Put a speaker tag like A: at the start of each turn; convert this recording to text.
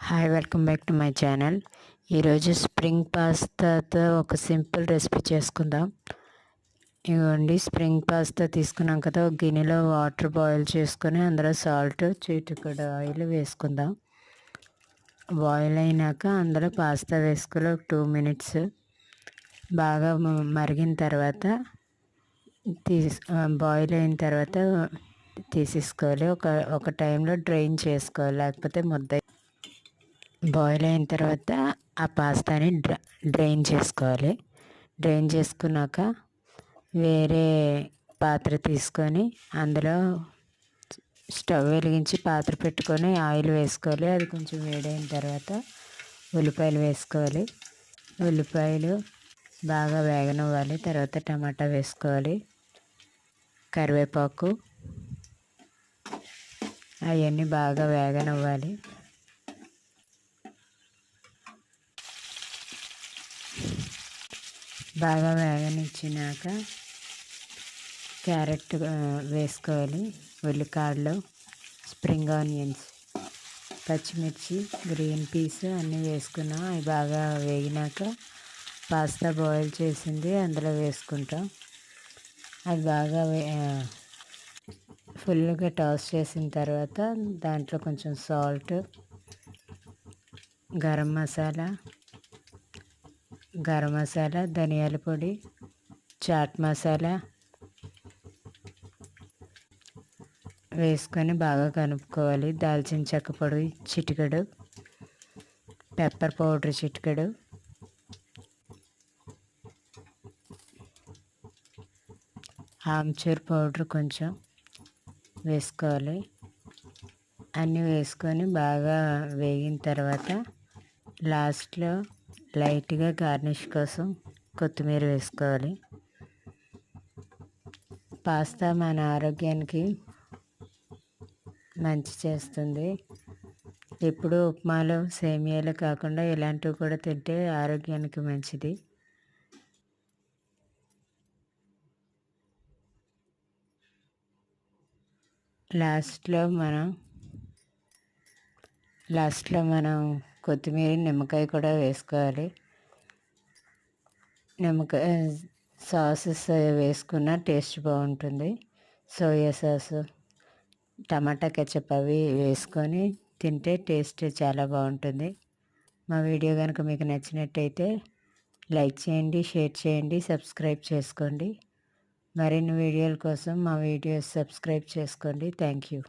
A: Hi welcome back to my channel ఈరోజు spring పాస్తాతో ఒక సింపుల్ రెసిపీ చేసుకుందాం. ఇవ్వండి స్ప్రింగ్ పాస్తా తీసుకున్నాం కదా ఒక గిన్నెలో వాటర్ బాయిల్ చేసుకొని అందులో సాల్ట్ చీటికడ ఆయిల్ వేసుకుందాం. బాయిల్ అయినాక అందులో పాస్తా వేసుకొని ఒక టూ మినిట్స్ బాగా మరిగిన తర్వాత తీస్ బాయిల్ అయిన తర్వాత తీసేసుకోవాలి. ఒక ఒక టైంలో డ్రైన్ చేసుకోవాలి లేకపోతే ముద్ద బాయిల్ అయిన తర్వాత ఆ పాస్తాని డ్రైన్ చేసుకోవాలి. డ్రైన్ చేసుకున్నాక వేరే పాత్ర తీసుకొని అందులో స్టవ్ వెలిగించి పాత్ర పెట్టుకొని ఆయిల్ వేసుకోవాలి. అది కొంచెం వేడైన తర్వాత ఉల్లిపాయలు వేసుకోవాలి. ఉల్లిపాయలు బాగా వేగనివ్వాలి. తర్వాత టమాటా వేసుకోవాలి. కరివేపాకు అవన్నీ బాగా వేగనివ్వాలి. బాగా వేగనిచ్చినాక క్యారెట్ వేసుకోవాలి. ఉల్లికాడలు స్ప్రింగ్ ఆనియన్స్ పచ్చిమిర్చి గ్రీన్ పీస్ అన్నీ వేసుకున్నాం. అవి బాగా వేగినాక పాస్తా బాయిల్ చేసింది. అందులో వేసుకుంటాం. అది బాగా ఫుల్గా టాస్ చేసిన తర్వాత దాంట్లో కొంచెం సాల్ట్ గరం మసాలా గరం మసాలా ధనియాల పొడి చాట్ మసాలా వేసుకొని బాగా కలుపుకోవాలి. దాల్చిన చెక్క పొడి చిటికెడు పెప్పర్ పౌడర్ చిటికెడు ఆమ్చూర్ పౌడర్ కొంచెం వేసుకోవాలి. అన్నీ వేసుకొని బాగా వేగిన తర్వాత లాస్ట్లో లైట్గా గార్నిష్ కోసం కొత్తిమీర వేసుకోవాలి. పాస్తా మన ఆరోగ్యానికి మంచి చేస్తుంది. ఎప్పుడు ఉప్మాలు సేమియాలు కాకుండా ఇలాంటివి కూడా తింటే ఆరోగ్యానికి మంచిది. లాస్ట్లో మనం లాస్ట్లో మనం కొత్తిమీర నిమ్మకాయ కూడా వేసుకోవాలి. నిమ్మకాయ సాసెస్ వేసుకున్న టేస్ట్ బాగుంటుంది. సోయా సాస్ టమాటా కెచప్ అవి వేసుకొని తింటే టేస్ట్ చాలా బాగుంటుంది. మా వీడియో కనుక మీకు నచ్చినట్టయితే లైక్ చేయండి షేర్ చేయండి సబ్స్క్రైబ్ చేసుకోండి. మరిన్ని వీడియోల కోసం మా వీడియోస్ సబ్స్క్రైబ్ చేసుకోండి. Thank you.